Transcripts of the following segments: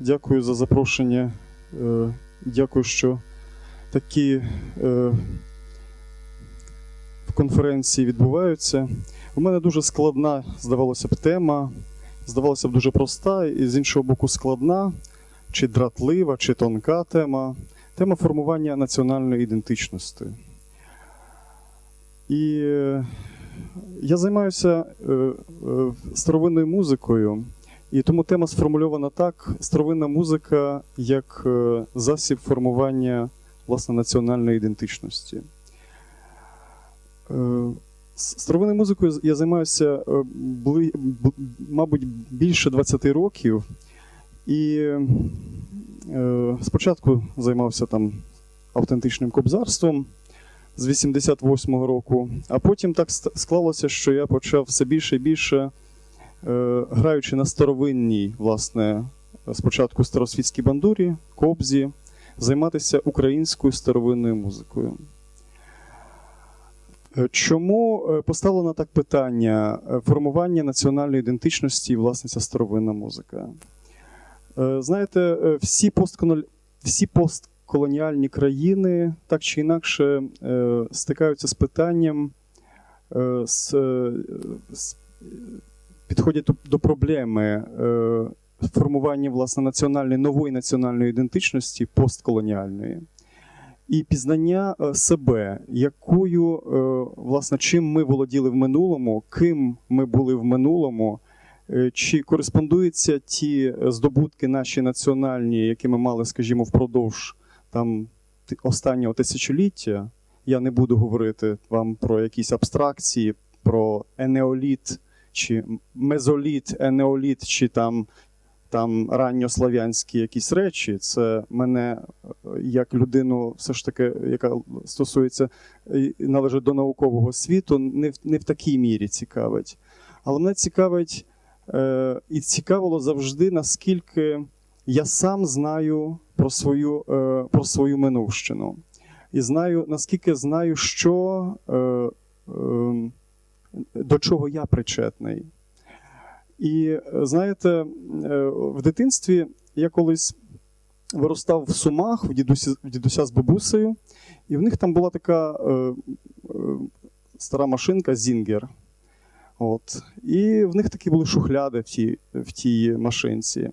Дякую за запрошення. Е, Дякую, що такі е, конференції відбуваються. У мене дуже складна, здавалося б, тема. Здавалося б, дуже проста, і з іншого боку, складна, чи дратлива, чи тонка тема. Тема формування національної ідентичності. І е, я займаюся старовинною музикою. І тому тема сформульована так: старовинна музика як е, засіб формування власне національної ідентичності. Е, Старовинною музикою я займаюся, е, мабуть, більше 20 років. І спочатку займався там автентичним кобзарством з 88-го року, а потім так склалося, що я почав все більше і більше граючи на старовинній, власне, спочатку старосвітській бандурі, кобзі, займатися українською старовинною музикою. Е, Чому е, поставлено так питання е, формування національної ідентичності і власне ця старовинна музика? Е, Знаєте, е, всі, постконо- всі постколоніальні країни так чи інакше е, стикаються з питанням, е, з, е, з підходять до, проблеми е, формування власне національної нової національної ідентичності постколоніальної і пізнання е, себе, якою е, власне чим ми володіли в минулому, ким ми були в минулому. Чи кореспондуються ті здобутки наші національні, які ми мали, скажімо, впродовж там останнього тисячоліття? Я не буду говорити вам про якісь абстракції, про енеоліт, чи мезоліт, енеоліт, чи там, там ранньослав'янські якісь речі. Це мене е, як людину, все ж таки, яка стосується належить до наукового світу, не в, не в такій мірі цікавить. Але мене цікавить е, і цікавило завжди, наскільки я сам знаю про свою, е, про свою минувщину. І знаю, наскільки знаю, що. Е, е, до чого я причетний. І е, знаєте, е, в дитинстві я колись виростав в Сумах в дідусі, в дідуся з бабусею, і в них там була така е, е, стара машинка Зінгер. От. І в них такі були шухляди в тій, в тій машинці.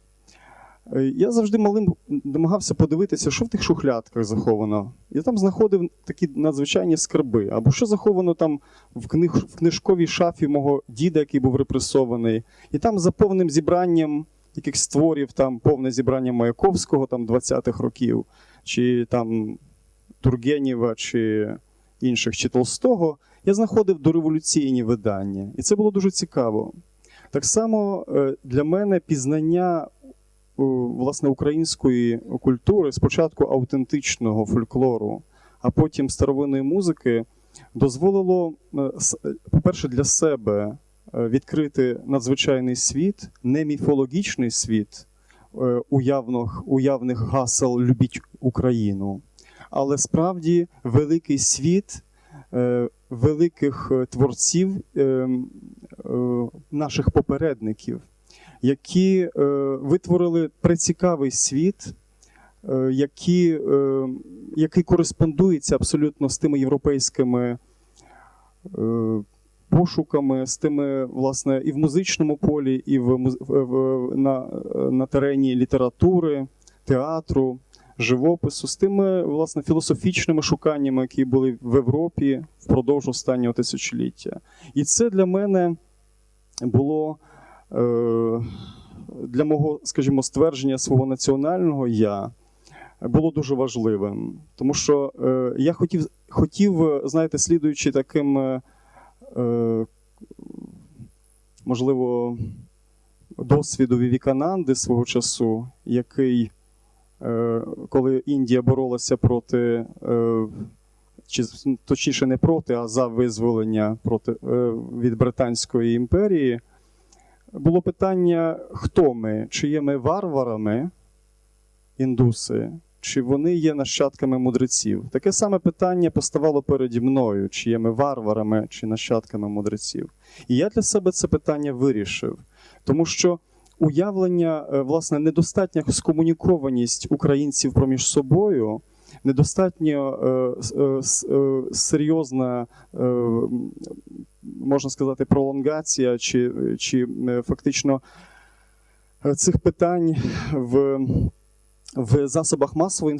Е, Я завжди малим намагався подивитися, що в тих шухлядках заховано. Я там знаходив такі надзвичайні скарби, або що заховано там в, книг, в книжковій шафі мого діда, який був репресований, і там за повним зібранням якихось творів, там повне зібрання Маяковського там 20-х років, чи там Тургенєва, чи інших, чи Толстого, я знаходив дореволюційні видання. І це було дуже цікаво. Так само е, для мене пізнання власне української культури, спочатку аутентичного фольклору, а потім старовинної музики, дозволило, е, е, по-перше, для себе е, відкрити надзвичайний світ, не міфологічний світ е, уявних, уявних гасел Любіть Україну, але справді великий світ е, великих е, творців е, м, е, наших попередників, які е, витворили прецікавий світ, е, які, е, який кореспондується абсолютно з тими європейськими е, пошуками, з тими, власне, і в музичному полі, і в, в, на, на терені літератури, театру, живопису, з тими, власне, філософічними шуканнями, які були в Європі впродовж останнього тисячоліття. І це для мене було для мого, скажімо, ствердження свого національного я було дуже важливим. Тому що е, я хотів, хотів, е, знаєте, слідуючи таким, е, е, можливо, досвіду Вівікананди свого часу, який, е, коли Індія боролася проти. Е, чи точніше не проти, а за визволення проти, е, від Британської імперії, було питання, хто ми? Чи є ми варварами, індуси, чи вони є нащадками мудреців? Таке саме питання поставало переді мною, чи є ми варварами, чи нащадками мудреців. І я для себе це питання вирішив. Тому що уявлення, е, власне, недостатня скомунікованість українців проміж собою, недостатньо е, е, е, серйозна, е, можна сказати, пролонгація чи, чи е, фактично е, цих питань в. В засобах масової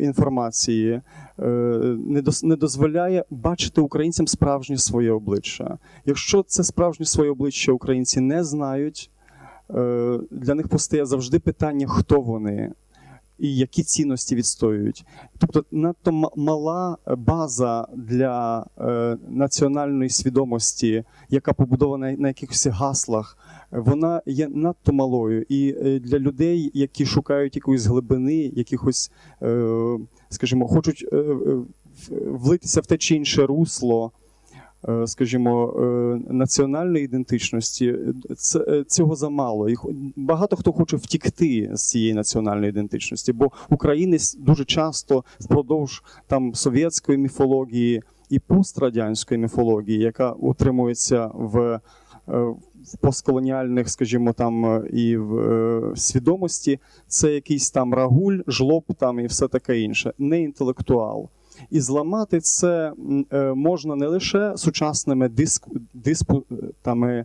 інформації е, не дозволяє бачити українцям справжнє своє обличчя. Якщо це справжнє своє обличчя українці не знають, для них постає завжди питання, хто вони і які цінності відстоюють. Тобто надто мала база для е, національної свідомості, яка побудована на якихось гаслах, вона є надто малою. І е, для людей, які шукають якоїсь глибини, якихось, е, скажімо, хочуть влитися в те чи інше русло. Е, Скажімо, е, національної ідентичності е, цього замало. І багато хто хоче втікти з цієї національної ідентичності, бо українець дуже часто впродовж там совєтської міфології і пострадянської міфології, яка утримується в, в постколоніальних, скажімо, там і в е, свідомості, це якийсь там рагуль, жлоб там і все таке інше, не інтелектуал. І зламати це е, можна не лише сучасними диспутами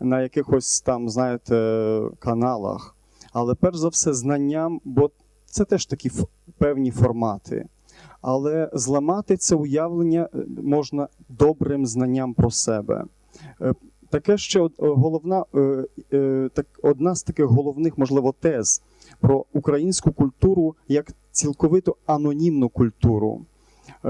на якихось там, знаєте, каналах, але перш за все знанням, бо це теж такі певні формати. Але зламати це уявлення е, можна добрим знанням про себе. Е, Таке ще головна, е, е, так, одна з таких головних, можливо, тез про українську культуру як цілковито анонімну культуру. Е,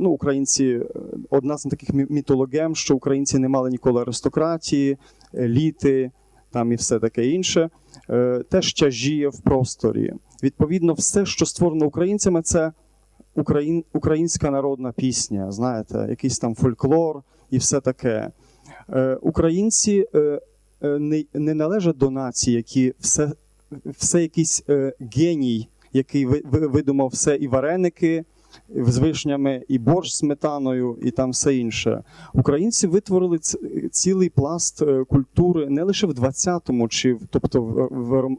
ну, українці, е, одна з таких мі- мітологем, що українці не мали ніколи аристократії, еліти там і все таке інше, е, теж тяжіє в просторі. Відповідно, все, що створено українцями, це україн, українська народна пісня, знаєте, якийсь там фольклор і все таке. Українці не, не належать до націй, які все, все якийсь геній, який ви, ви- видумав все і вареники з вишнями, і борщ з сметаною, і там все інше. Українці витворили цілий пласт е, культури не лише в 20-му, чи тобто в,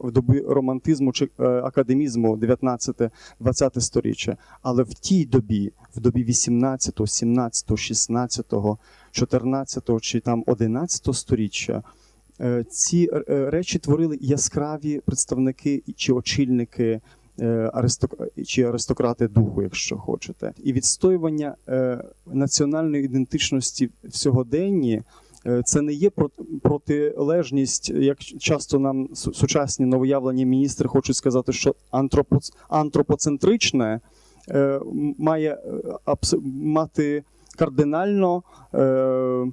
в, добі романтизму чи е, академізму 19-20 сторіччя, але в тій добі, в добі 18, 17, 16, 14 чи там 11 сторіччя. е, Ці речі творили яскраві представники чи очільники чи аристократи духу, якщо хочете, і відстоювання е, національної ідентичності в сьогоденні. е, Це не є прот- протилежність, як часто нам сучасні новоявлені міністри хочуть сказати, що антропоц- антропоцентричне е, має е, мати кардинально, е, е,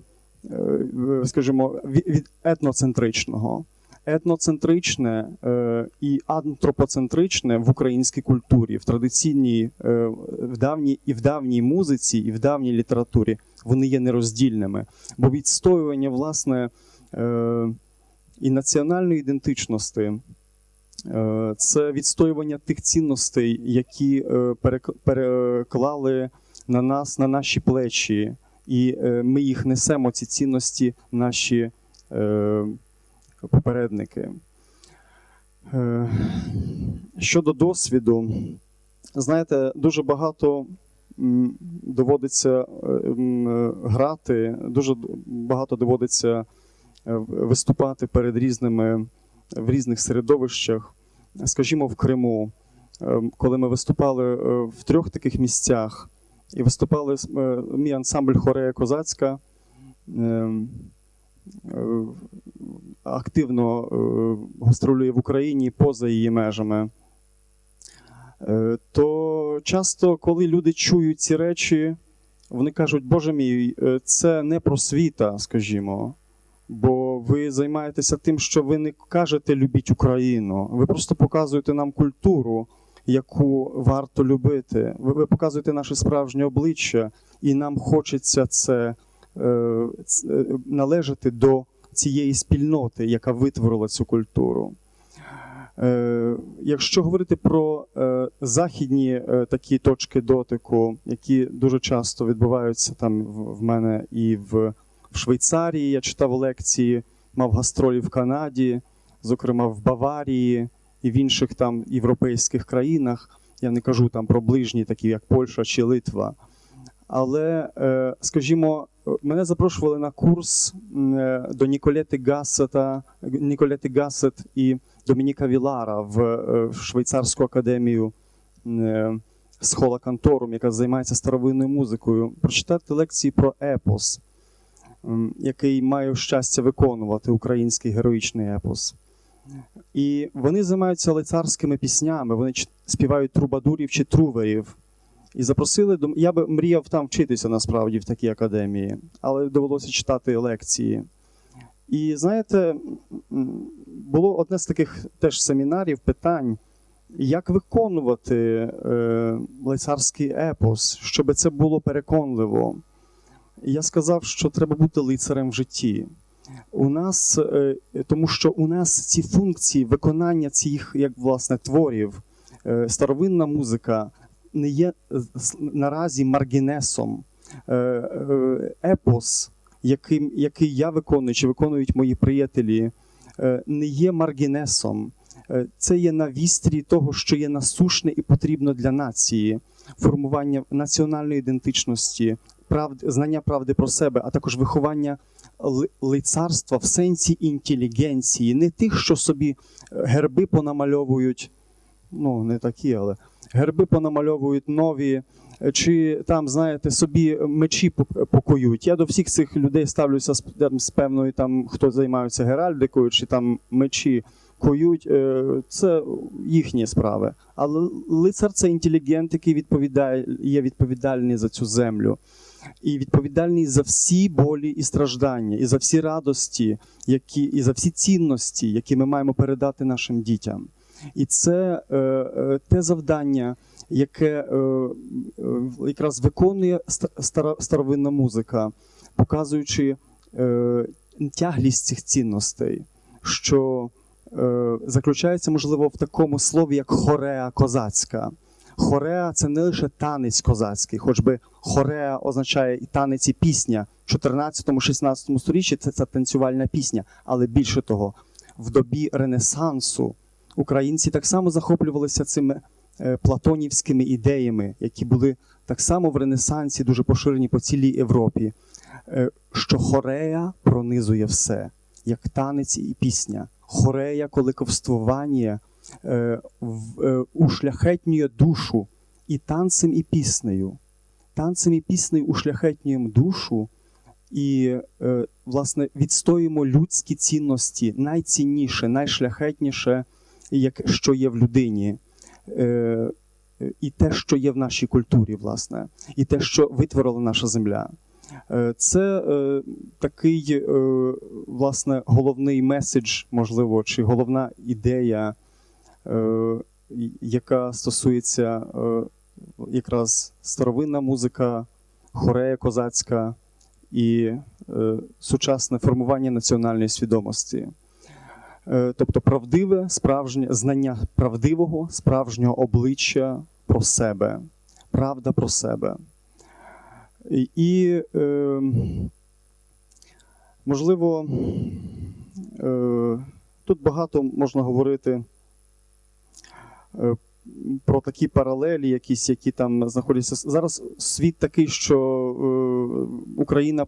скажімо, від етноцентричного етноцентричне е, і антропоцентричне в українській культурі, в традиційній, е, в давній і в давній музиці, і в давній літературі вони є нероздільними. Бо відстоювання власне е, і національної ідентичності. Це відстоювання тих цінностей, які переклали на нас, на наші плечі, і ми їх несемо, ці цінності, наші попередники. Е, Щодо досвіду, знаєте, дуже багато доводиться е, грати, дуже багато доводиться е, виступати перед різними в різних середовищах. Скажімо, в Криму, Е, коли ми виступали в трьох таких місцях, і виступали мій ансамбль Хорея Козацька. Е, активно е, гастролює в Україні поза її межами. Е, То часто, коли люди чують ці речі, вони кажуть, Боже мій, це не просвіта, скажімо. Бо ви займаєтеся тим, що ви не кажете любіть Україну. Ви просто показуєте нам культуру, яку варто любити. Ви, показуєте наше справжнє обличчя, і нам хочеться це належати до цієї спільноти, яка витворила цю культуру. Е, якщо говорити про е, західні е, такі точки дотику, які дуже часто відбуваються там в, мене і в, Швейцарії, я читав лекції, мав гастролі в Канаді зокрема в Баварії і в інших там європейських країнах. Я не кажу там про ближні, такі як Польща чи Литва. Але, е, скажімо, мене запрошували на курс е, до Ніколети Гассета, Ніколети Гассет і Домініка Вілара в, е, Швейцарську академію е, Схола Канторум, яка займається старовинною музикою, прочитати лекції про епос, який маю щастя виконувати український героїчний епос. І вони займаються лицарськими піснями, вони співають трубадурів чи труверів. І запросили до я би мріяв там вчитися насправді в такій академії, але довелося читати лекції. І знаєте, було одне з таких теж семінарів питань, як виконувати е, лицарський епос, щоб це було переконливо. Я сказав, що треба бути лицарем в житті. У нас, е, тому що у нас ці функції виконання цих як власне творів, е, старовинна музика не є наразі маргінесом. Е, е, Епос, який, який я виконую, чи виконують мої приятелі, е, не є маргінесом. Це є на вістрі того, що є насушне і потрібно для нації, формування національної ідентичності, знання правди про себе, а також виховання лицарства в сенсі інтелігенції, не тих, що собі герби понамальовують, ну не такі, але герби понамальовують нові, чи там, знаєте, собі мечі пок- Я до всіх цих людей ставлюся з, з певною, там, хто займається геральдикою, чи там мечі коють. е, Це їхні справи. Але лицар це інтелігент, який відповідає, є відповідальний за цю землю. І відповідальний за всі болі і страждання, і за всі радості, які, і за всі цінності, які ми маємо передати нашим дітям. І це е, е, те завдання, яке е, якраз виконує старовинна музика, показуючи тяглість цих цінностей, що заключається, можливо, в такому слові, як хореа козацька. Хореа це не лише танець козацький, хоч би хореа означає і танець, і пісня. В 14-16 сторіччі це, це танцювальна пісня, але більше того, в добі Ренесансу українці так само захоплювалися цими е, платонівськими ідеями, які були так само в Ренесансі дуже поширені по цілій Європі, е, що хорея пронизує все, як танець і пісня. Хорея, коли ковствування е, ушляхетнює душу і танцем, і піснею. Танцем і піснею ушляхетнюємо душу і, власне, відстоїмо людські цінності, найцінніше, найшляхетніше, як, що є в людині. Е, і те, що є в нашій культурі, власне, і те, що витворила наша земля. Е, Це е, такий, е, власне, головний меседж, можливо, чи головна ідея, е, яка стосується е, якраз старовинна музика, хорея козацька і е, сучасне формування національної свідомості. Е, Тобто правдиве, справжнє знання правдивого, справжнього обличчя про себе, правда про себе. І, е, можливо, е, тут багато можна говорити про такі паралелі, якісь, які там знаходяться. Зараз світ такий, що Україна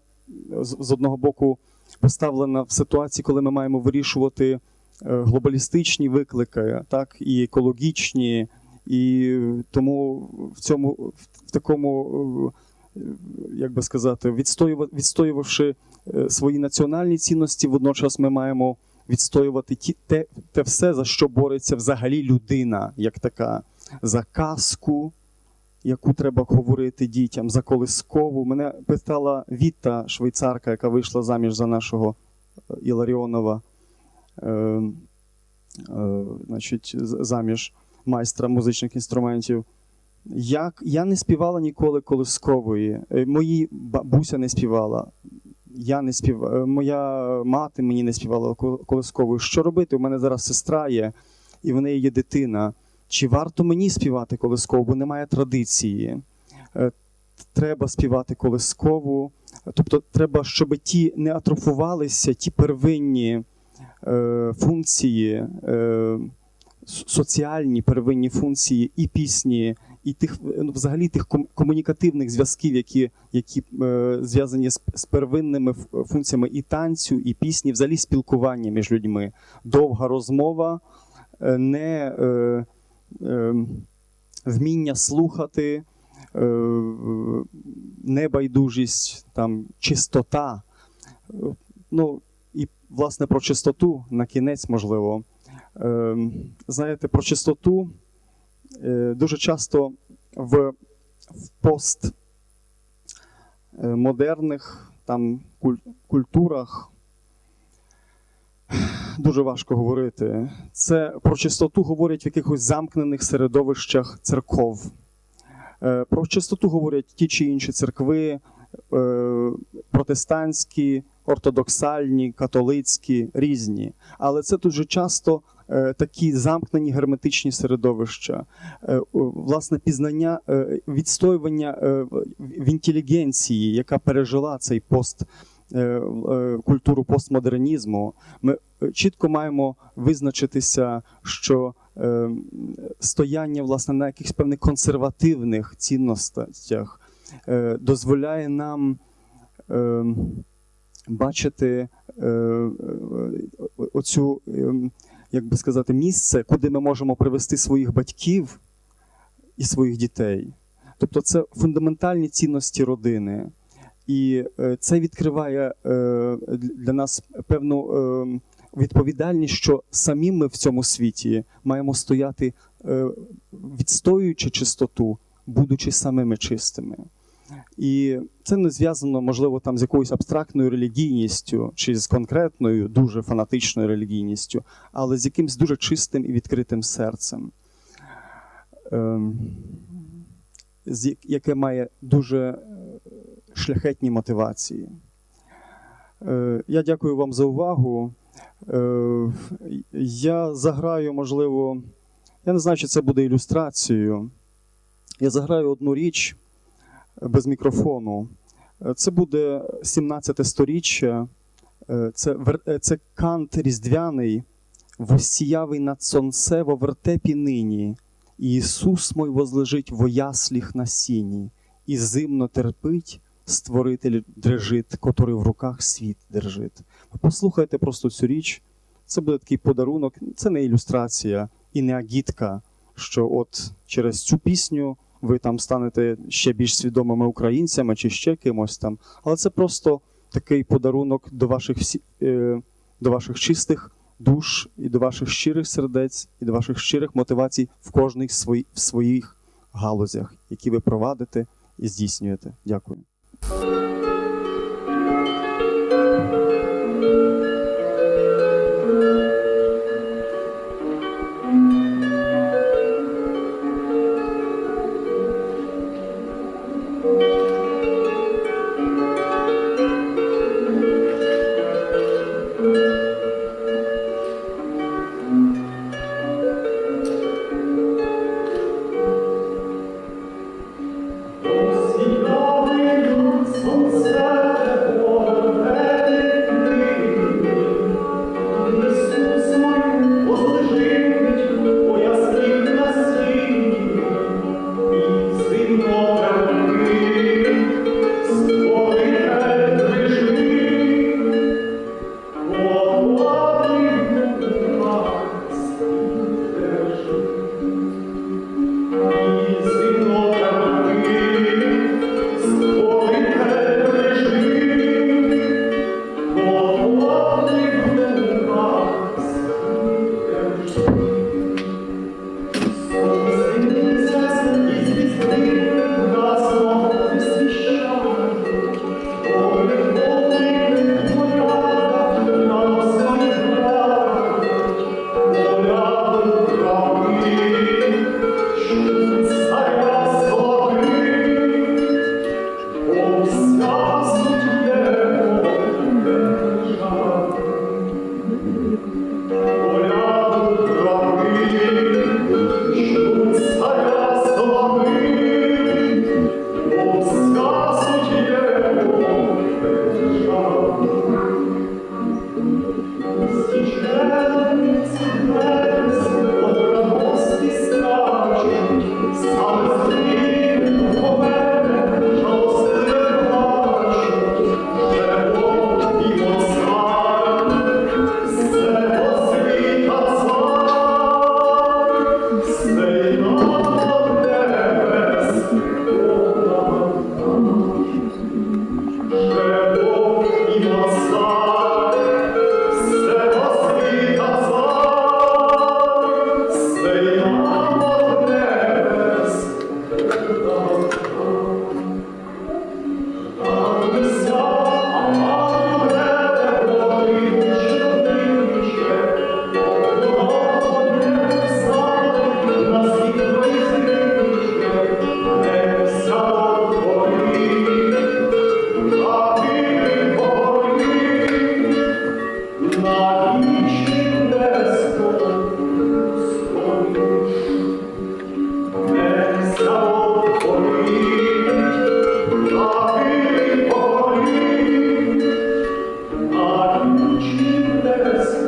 з одного боку поставлена в ситуації, коли ми маємо вирішувати е, глобалістичні виклики, так, і екологічні, і тому в цьому в такому, е, як би сказати, відстоюва- відстоювавши е, свої національні цінності, водночас ми маємо відстоювати ті, те, те все, за що бореться взагалі людина, як така, за казку, яку треба говорити дітям, за колискову. Мене питала Віта, швейцарка, яка вийшла заміж за нашого е, Іларіонова, е, е, значить, заміж майстра музичних інструментів. Як я не співала ніколи колискової. Е, Мої бабуся не співала. Я не спів... е, Моя мати мені не співала кол- колисковою. Що робити? У мене зараз сестра є, і в неї є дитина. Чи варто мені співати колискову, бо немає традиції? Е, Треба співати колискову. Тобто, треба, щоб ті не атрофувалися, ті первинні е, функції, е, соціальні первинні функції і пісні, і тих ну, взагалі тих комунікативних зв'язків, які, які е, зв'язані з, з первинними функціями і танцю, і пісні, взагалі спілкування між людьми. Довга розмова, е, не е, вміння слухати, е, небайдужість, там, чистота. Ну, і, власне, про чистоту на кінець, можливо. Е, знаєте, про чистоту е, дуже часто в, в пост е, там, культурах дуже важко говорити. Це про чистоту говорять в якихось замкнених середовищах церков. Е, Про чистоту говорять ті чи інші церкви, е, протестантські, ортодоксальні, католицькі, різні. Але це дуже часто е, такі замкнені герметичні середовища, власне, пізнання, відстоювання в інтелігенції, яка пережила цей пост. Е, е, Культуру постмодернізму, ми е, чітко маємо визначитися, що стояння власне на якихось певних консервативних цінностях дозволяє нам бачити оцю, як би сказати, місце, куди ми можемо привести своїх батьків і своїх дітей. Тобто це фундаментальні цінності родини. І е, це відкриває е, для нас певну е, відповідальність, що самі ми в цьому світі маємо стояти, відстоюючи чистоту, будучи самими чистими. І це не зв'язано, можливо, там з якоюсь абстрактною релігійністю чи з конкретною, дуже фанатичною релігійністю, але з якимось дуже чистим і відкритим серцем, ем, яке має дуже шляхетні мотивації. Е, Я дякую вам за увагу. Е, Я заграю, можливо, я не знаю, чи це буде ілюстрацією. Я заграю одну річ без мікрофону. Е, Це буде 17 сторіччя. Це, це кант різдвяний, воссіявий над сонце во вертепі нині. І Ісус мой возлежить во ясліх на сіні, і зимно терпить створитель дрежит, котрий в руках світ держить. Послухайте просто цю річ. Це буде такий подарунок. Це не ілюстрація і не агітка, що от через цю пісню ви там станете ще більш свідомими українцями чи ще кимось там. Але це просто такий подарунок до ваших всі, е, до ваших чистих душ і до ваших щирих сердець, і до ваших щирих мотивацій в кожній свої, в своїх галузях, які ви провадите і здійснюєте. Дякую. Thank you. içimdesin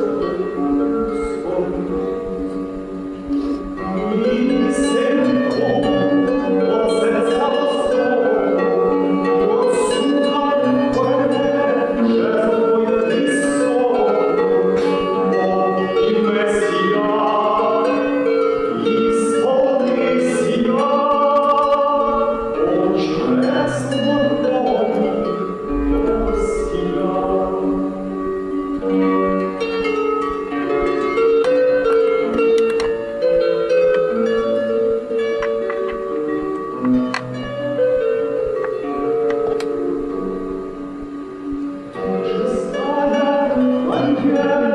Yeah.